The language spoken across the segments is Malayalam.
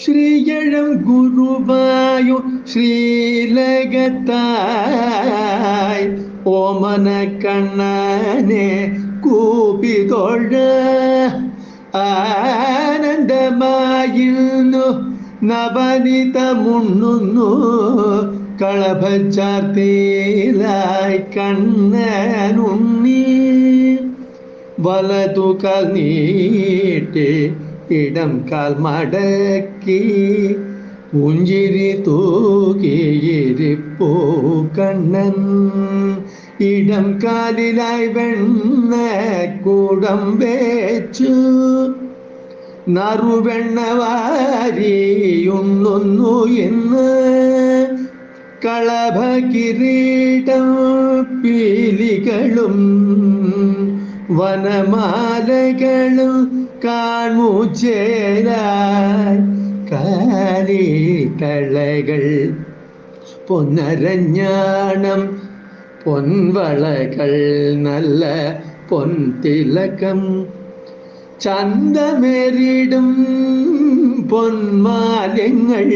ശ്രീയഴം ഗുരുവായു ശ്രീലകത്തായ് ഓമന കണ്ണനെ കൂപ്പിതൊഴ ആനന്ദമായിരുന്നു. നവനിതമുണ്ണുന്നു കളഭച്ചാർത്തിയിലായി കണ്ണനുണ്ണി. വലതു കാൽ ഇടം കാൽ മടക്കി പുഞ്ചിരി തൂകിയിരിപ്പൂ കണ്ണൻ. ഇടം കാലിലായി വെണ്ണ കൂടം വെച്ചു. നറുവെണ്ണ വാരിയുണ്ണുന്നു എന്ന് കളഭ കിരീടം പീലികളും വനമാലകളും കാണു ചേരാൻ കാലി കളകൾ പൊന്നരഞ്ഞാണം പൊൻവളകൾ നല്ല പൊൻതിലകം. ചന്തമേറിടും പൊന്മാലങ്ങൾ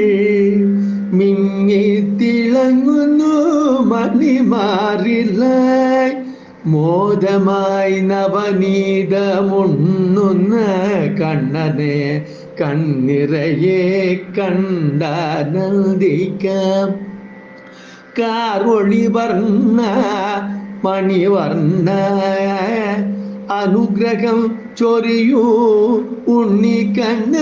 മിങ്ങി തിളങ്ങുന്നു മണിമാറില്ല മോദമായി നവനീതമുണ്ണുന്ന കണ്ണനെ കണ്ണിറയെ കണ്ടാനന്ദിക്കാം കാറൊളി വർണ മണിവർണ അനുഗ്രഹം ചൊരിയൂ ഉണ്ണിക്കണ്ണ